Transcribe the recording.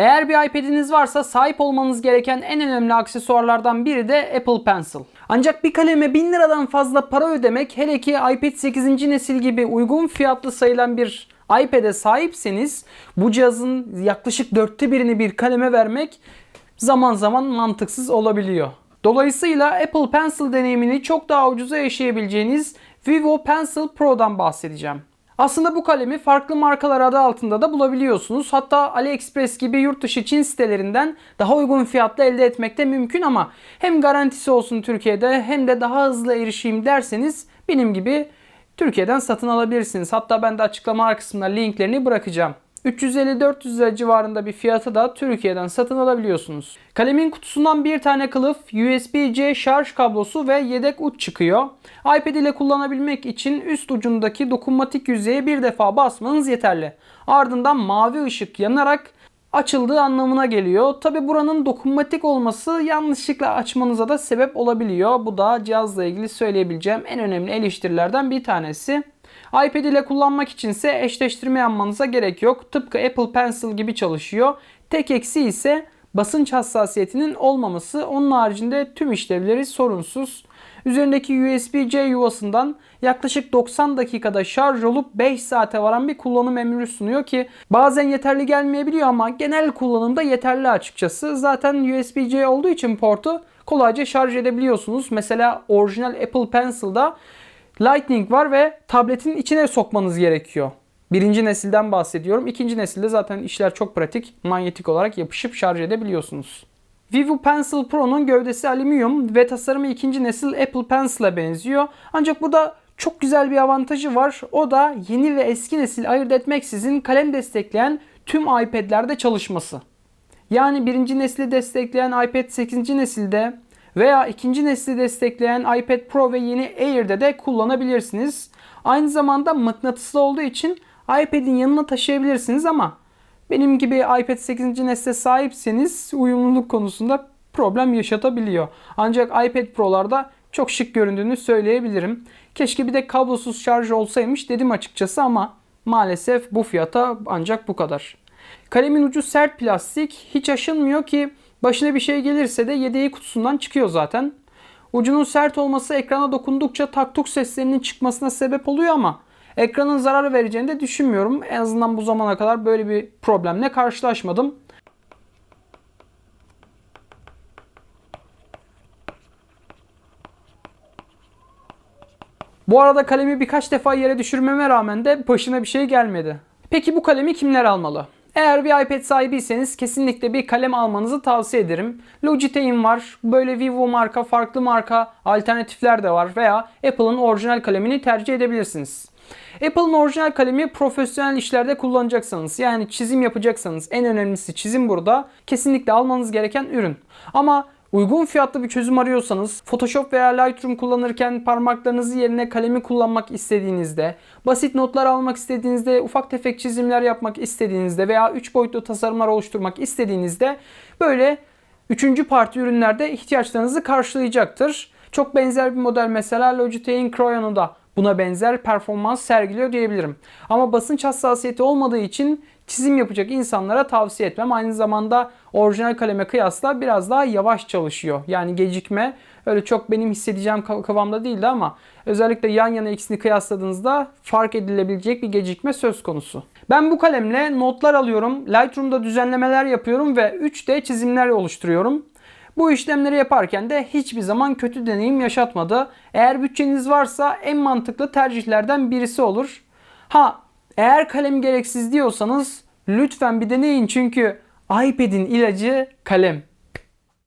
Eğer bir iPad'iniz varsa sahip olmanız gereken en önemli aksesuarlardan biri de Apple Pencil. Ancak bir kaleme 1000 liradan fazla para ödemek hele ki iPad 8. nesil gibi uygun fiyatlı sayılan bir iPad'e sahipseniz bu cihazın yaklaşık dörtte birini bir kaleme vermek zaman zaman mantıksız olabiliyor. Dolayısıyla Apple Pencil deneyimini çok daha ucuza yaşayabileceğiniz Vivo Pencil Pro'dan bahsedeceğim. Aslında bu kalemi farklı markalar adı altında da bulabiliyorsunuz. Hatta AliExpress gibi yurt dışı Çin sitelerinden daha uygun fiyatla elde etmek de mümkün ama hem garantisi olsun Türkiye'de hem de daha hızlı erişeyim derseniz benim gibi Türkiye'den satın alabilirsiniz. Hatta ben de açıklama kısmına linklerini bırakacağım. 350-400 lira civarında bir fiyatı da Türkiye'den satın alabiliyorsunuz. Kalemin kutusundan bir tane kılıf, USB-C şarj kablosu ve yedek uç çıkıyor. iPad ile kullanabilmek için üst ucundaki dokunmatik yüzeye bir defa basmanız yeterli. Ardından mavi ışık yanarak açıldığı anlamına geliyor. Tabi buranın dokunmatik olması yanlışlıkla açmanıza da sebep olabiliyor. Bu da cihazla ilgili söyleyebileceğim en önemli eleştirilerden bir tanesi. iPad ile kullanmak içinse eşleştirme yapmanıza gerek yok. Tıpkı Apple Pencil gibi çalışıyor. Tek eksi ise basınç hassasiyetinin olmaması. Onun haricinde tüm işlevleri sorunsuz. Üzerindeki USB-C yuvasından yaklaşık 90 dakikada şarj olup 5 saate varan bir kullanım emri sunuyor ki bazen yeterli gelmeyebiliyor ama genel kullanımda yeterli açıkçası. Zaten USB-C olduğu için portu kolayca şarj edebiliyorsunuz. Mesela orijinal Apple Pencil'da Lightning var ve tabletin içine sokmanız gerekiyor. Birinci nesilden bahsediyorum. İkinci nesilde zaten işler çok pratik. Manyetik olarak yapışıp şarj edebiliyorsunuz. Vivo Pencil Pro'nun gövdesi alüminyum ve tasarımı ikinci nesil Apple Pencil'a benziyor. Ancak burada çok güzel bir avantajı var. O da yeni ve eski nesil ayırt etmeksizin kalem destekleyen tüm iPad'lerde çalışması. Yani birinci nesli destekleyen iPad 8. nesilde veya ikinci nesli destekleyen iPad Pro ve yeni Air'de de kullanabilirsiniz. Aynı zamanda mıknatıslı olduğu için iPad'in yanına taşıyabilirsiniz ama benim gibi iPad 8. nesle sahipseniz uyumluluk konusunda problem yaşatabiliyor. Ancak iPad Pro'larda çok şık göründüğünü söyleyebilirim. Keşke bir de kablosuz şarj olsaymış dedim açıkçası ama maalesef bu fiyata ancak bu kadar. Kalemin ucu sert plastik, hiç aşınmıyor ki başına bir şey gelirse de yedeği kutusundan çıkıyor zaten. Ucunun sert olması ekrana dokundukça taktuk seslerinin çıkmasına sebep oluyor ama ekranın zarar vereceğini de düşünmüyorum. En azından bu zamana kadar böyle bir problemle karşılaşmadım. Bu arada kalemi birkaç defa yere düşürmeme rağmen de başına bir şey gelmedi. Peki bu kalemi kimler almalı? Eğer bir iPad sahibiyseniz kesinlikle bir kalem almanızı tavsiye ederim. Logitech'in var. Böyle Vivo marka, farklı marka alternatifler de var veya Apple'ın orijinal kalemini tercih edebilirsiniz. Apple'ın orijinal kalemi profesyonel işlerde kullanacaksanız yani çizim yapacaksanız en önemlisi çizim burada kesinlikle almanız gereken ürün. Ama Uygun fiyatlı bir çözüm arıyorsanız, Photoshop veya Lightroom kullanırken parmaklarınızı yerine kalemi kullanmak istediğinizde, basit notlar almak istediğinizde, ufak tefek çizimler yapmak istediğinizde veya 3 boyutlu tasarımlar oluşturmak istediğinizde böyle üçüncü parti ürünlerde ihtiyaçlarınızı karşılayacaktır. Çok benzer bir model mesela Logitech'in Crayon'u da buna benzer performans sergiliyor diyebilirim. Ama basınç hassasiyeti olmadığı için çizim yapacak insanlara tavsiye etmem. Aynı zamanda orijinal kaleme kıyasla biraz daha yavaş çalışıyor. Yani gecikme öyle çok benim hissedeceğim kıvamda değildi ama özellikle yan yana ikisini kıyasladığınızda fark edilebilecek bir gecikme söz konusu. Ben bu kalemle notlar alıyorum. Lightroom'da düzenlemeler yapıyorum ve 3D çizimler oluşturuyorum. Bu işlemleri yaparken de hiçbir zaman kötü deneyim yaşatmadı. Eğer bütçeniz varsa en mantıklı tercihlerden birisi olur. Ha eğer kalem gereksiz diyorsanız lütfen bir deneyin çünkü iPad'in ilacı kalem.